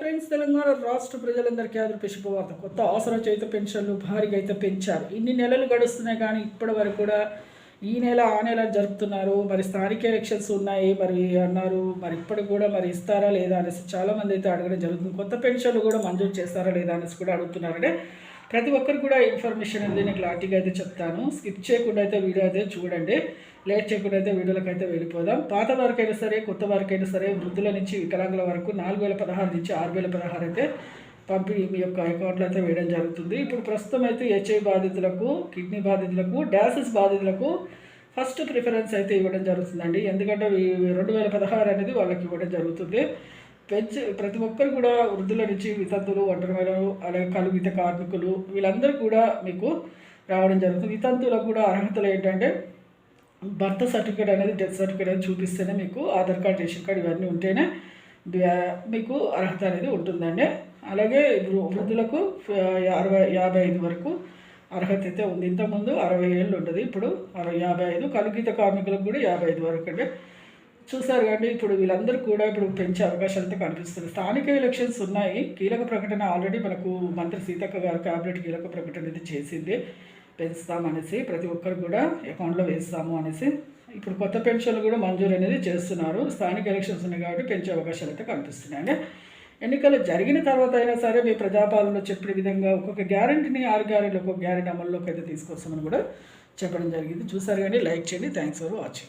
Friends Telangana రాష్ట్ర ప్రజలందరికీ ఆదరపు శుభవార్త. కొత్త అవసర చేత పెన్షన్లు భారీగా అయితే పెంచారు. ఇన్ని నెలలు గడుస్తున్నాయి కానీ ఇప్పటి వరకు కూడా ఈ నెల ఆ నెల జరుపుతున్నారు. మరి స్థానిక ఎలక్షన్స్ ఉన్నాయి. మరి అన్నారు మరి ఇప్పటికి కూడా మరి ఇస్తారా లేదా అనేసి చాలామంది అయితే అడగడం జరుగుతుంది. కొత్త పెన్షన్లు కూడా మంజూరు చేస్తారా లేదా అనేసి కూడా అడుగుతున్నారంటే ప్రతి ఒక్కరు కూడా ఇన్ఫర్మేషన్ అనేది నేను క్లారిటీగా అయితే చెప్తాను. స్కిప్ చేయకుండా అయితే వీడియో అయితే చూడండి. లేట్ చేయకుండా అయితే వీడియోలకు అయితే వెళ్ళిపోదాం. పాత వారికైనా సరే కొత్త వారికైనా సరే వృద్ధుల నుంచి వికలాంగుల వరకు నాలుగు వేల పదహారు నుంచి ఆరు వేల పదహారు అయితే పంపిణీ మీ యొక్క అకౌంట్లో అయితే వేయడం జరుగుతుంది. ఇప్పుడు ప్రస్తుతం అయితే హెచ్ఐ బాధితులకు కిడ్నీ బాధితులకు డాసిస్ బాధితులకు ఫస్ట్ ప్రిఫరెన్స్ అయితే ఇవ్వడం జరుగుతుందండి. ఎందుకంటే రెండు వేల పదహారు అనేది వాళ్ళకి ఇవ్వడం జరుగుతుంది. పెంచి ప్రతి ఒక్కరు కూడా వృద్ధుల నుంచి వితంతులు ఒంటరి అలాగే కలుగిత కార్మికులు వీళ్ళందరూ కూడా మీకు రావడం జరుగుతుంది. వితంతులకు కూడా అర్హతలు ఏంటంటే బర్త్ సర్టిఫికేట్ అనేది డెత్ సర్టిఫికేట్ అనేది చూపిస్తేనే మీకు ఆధార్ కార్డ్ రేషన్ కార్డ్ ఇవన్నీ ఉంటేనే మీకు అర్హత అనేది ఉంటుందండి. అలాగే వృ- వృద్ధులకు అరవై యాభై ఐదు వరకు అర్హత అయితే ఉంది. ఇంతకుముందు అరవై ఏళ్ళు ఉంటుంది ఇప్పుడు అరవై యాభై ఐదు. కలుగిత కార్మికులకు కూడా యాభై ఐదు వరకు అంటే చూశారు కానీ ఇప్పుడు వీళ్ళందరూ కూడా ఇప్పుడు పెంచే అవకాశాలు అయితే కనిపిస్తుంది స్థానిక ఎలక్షన్స్ ఉన్నాయి. కీలక ప్రకటన ఆల్రెడీ మనకు మంత్రి సీతక్క గారు క్యాబినెట్ కీలక ప్రకటన అయితే చేసింది. పెంచుతామనేసి ప్రతి ఒక్కరు కూడా అకౌంట్లో వేస్తాము అనేసి ఇప్పుడు కొత్త పెన్షన్లు కూడా మంజూరు అనేది చేస్తున్నారు. స్థానిక ఎలక్షన్స్ ఉన్నాయి కాబట్టి పెంచే అవకాశాలు అయితే కనిపిస్తున్నాయి. అంటే ఎన్నికలు జరిగిన తర్వాత అయినా సరే మీ ప్రజాపాలనలో చెప్పిన విధంగా ఒక్కొక్క గ్యారంటీని ఆరు గ్యారెంటీలు ఒక్కొక్క గ్యారెంటీ అమల్లోకి అయితే తీసుకొస్తామని కూడా చెప్పడం జరిగింది. చూసారు కానీ లైక్ చేయండి. Thanks for watching